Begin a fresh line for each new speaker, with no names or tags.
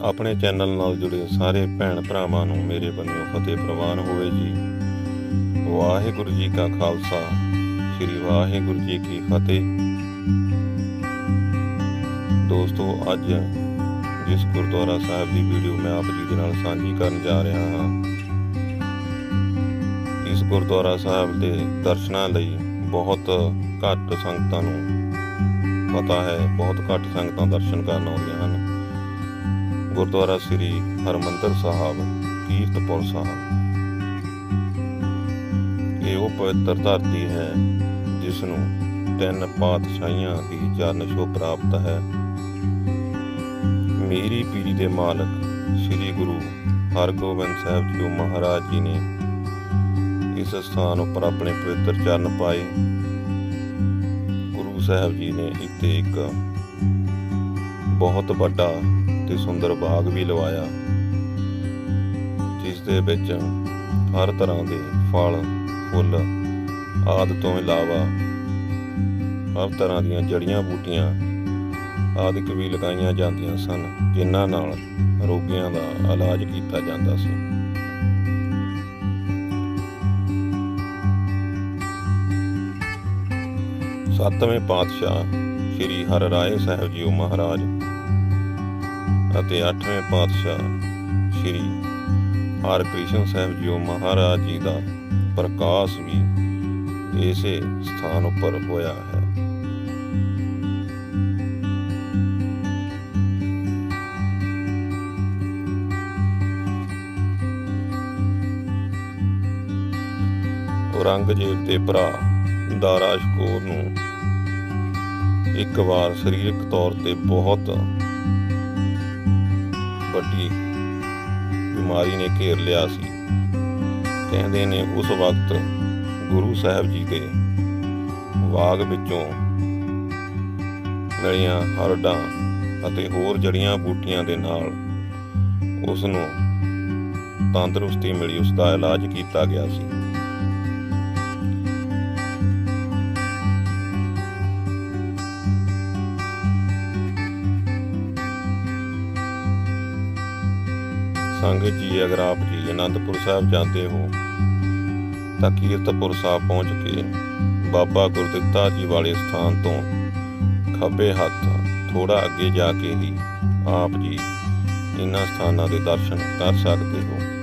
ਆਪਣੇ ਚੈਨਲ ਨਾਲ ਜੁੜੇ ਸਾਰੇ ਭੈਣ ਭਰਾਵਾਂ ਨੂੰ ਮੇਰੇ ਵੱਲੋਂ ਫਤਿਹ ਪ੍ਰਵਾਨ ਹੋਵੇ ਜੀ। ਵਾਹਿਗੁਰੂ ਜੀ ਕਾ ਖਾਲਸਾ, ਸ੍ਰੀ ਵਾਹਿਗੁਰੂ ਜੀ ਕੀ ਫਤਿਹ। ਦੋਸਤੋ, ਅੱਜ ਜਿਸ ਗੁਰਦੁਆਰਾ ਸਾਹਿਬ ਦੀ ਵੀਡੀਓ ਮੈਂ ਆਪ ਜੀ ਦੇ ਨਾਲ ਸਾਂਝੀ ਕਰਨ ਜਾ ਰਿਹਾ ਹਾਂ, ਇਸ ਗੁਰਦੁਆਰਾ ਸਾਹਿਬ ਦੇ ਦਰਸ਼ਨਾਂ ਲਈ ਬਹੁਤ ਘੱਟ ਸੰਗਤਾਂ ਨੂੰ ਪਤਾ ਹੈ, ਬਹੁਤ ਘੱਟ ਸੰਗਤਾਂ ਦਰਸ਼ਨ ਕਰਨ ਆਉਂਦੀਆਂ ਹਨ। ਗੁਰਦੁਆਰਾ ਸ੍ਰੀ ਹਰਮੰਦਰ ਸਾਹਿਬ ਕੀਰਤਪੁਰ ਸਾਹਿਬ। ਇਹ ਉਹ ਪਵਿੱਤਰ ਧਰਤੀ ਹੈ ਜਿਸ ਨੂੰ ਤਿੰਨ ਪਾਤਸ਼ਾਹੀਆਂ ਦੀ ਚਰਨ ਛੋਹ ਪ੍ਰਾਪਤ ਹੈ। ਮੇਰੀ ਪੀੜੀ ਦੇ ਮਾਲਕ ਸ੍ਰੀ ਗੁਰੂ ਹਰਗੋਬਿੰਦ ਸਾਹਿਬ ਜੀ ਮਹਾਰਾਜ ਜੀ ਨੇ ਇਸ ਸਥਾਨ ਉੱਪਰ ਆਪਣੇ ਪਵਿੱਤਰ ਚਰਨ ਪਾਏ। ਗੁਰੂ ਸਾਹਿਬ ਜੀ ਨੇ ਇੱਥੇ ਇੱਕ ਬਹੁਤ ਵੱਡਾ ਤੇ ਸੁੰਦਰ ਬਾਗ ਵੀ ਲਵਾਇਆ ਜਿਸ ਦੇ ਵਿੱਚ ਹਰ ਤਰ੍ਹਾਂ ਦੇ ਫਲ, ਫੁੱਲ ਆਦਿ ਤੋਂ ਇਲਾਵਾ ਹਰ ਤਰ੍ਹਾਂ ਦੀਆਂ ਜੜੀਆਂ ਬੂਟੀਆਂ ਆਦਿਕ ਵੀ ਲਗਾਈਆਂ ਜਾਂਦੀਆਂ ਸਨ, ਜਿਨ੍ਹਾਂ ਨਾਲ ਰੋਗੀਆਂ ਦਾ ਇਲਾਜ ਕੀਤਾ ਜਾਂਦਾ ਸੀ। ਸੱਤਵੇਂ ਪਾਤਸ਼ਾਹ ਸ੍ਰੀ ਹਰ ਰਾਏ ਸਾਹਿਬ ਜੀ ਮਹਾਰਾਜ ਅਤੇ ਅੱਠਵੇਂ ਪਾਤਸ਼ਾਹ ਸ੍ਰੀ ਹਰਕ੍ਰਿਸ਼ਨ ਸਾਹਿਬ ਜੀ ਮਹਾਰਾਜ ਜੀ ਦਾ ਪ੍ਰਕਾਸ਼ ਵੀ ਇਸੇ ਸਥਾਨ ਉੱਪਰ ਹੋਇਆ ਹੈ। ਔਰੰਗਜ਼ੇਬ ਦੇ ਭਰਾ ਦਾਰਾ ਸ਼ਕੋਰ ਨੂੰ ਇੱਕ ਵਾਰ ਸਰੀਰਕ ਤੌਰ ਤੇ ਬਹੁਤ ਵੱਡੀ ਬਿਮਾਰੀ ਨੇ ਘੇਰ ਲਿਆ ਸੀ। ਕਹਿੰਦੇ ਨੇ ਉਸ ਵਕਤ ਗੁਰੂ ਸਾਹਿਬ ਜੀ ਦੇ ਬਾਗ ਵਿੱਚੋਂ ਨਲੀਆਂ ਹਰਡਾਂ ਅਤੇ ਹੋਰ ਜੜੀਆਂ ਬੂਟੀਆਂ ਦੇ ਨਾਲ ਉਸ ਨੂੰ ਤੰਦਰੁਸਤੀ ਮਿਲੀ ਉਸ ਦਾ ਇਲਾਜ ਕੀਤਾ ਗਿਆ ਸੀ। ਸੰਗਤ ਜੀ ਅਗਰ ਆਪ ਜੀ ਅਨੰਦਪੁਰ ਸਾਹਿਬ ਜਾਂਦੇ ਹੋ, ਤਾਂ ਕੀਰਤਪੁਰ ਸਾਹਿਬ ਪਹੁੰਚ ਕੇ ਬਾਬਾ ਗੁਰਦਿੱਤਾ ਜੀ ਵਾਲੇ ਸਥਾਨ ਤੋਂ ਖੱਬੇ ਹੱਥ ਥੋੜਾ ਅੱਗੇ ਜਾ ਕੇ ਹੀ ਆਪ ਜੀ ਇਹਨਾਂ ਸਥਾਨਾਂ ਦੇ ਦਰਸ਼ਨ ਕਰ ਸਕਦੇ ਹੋ।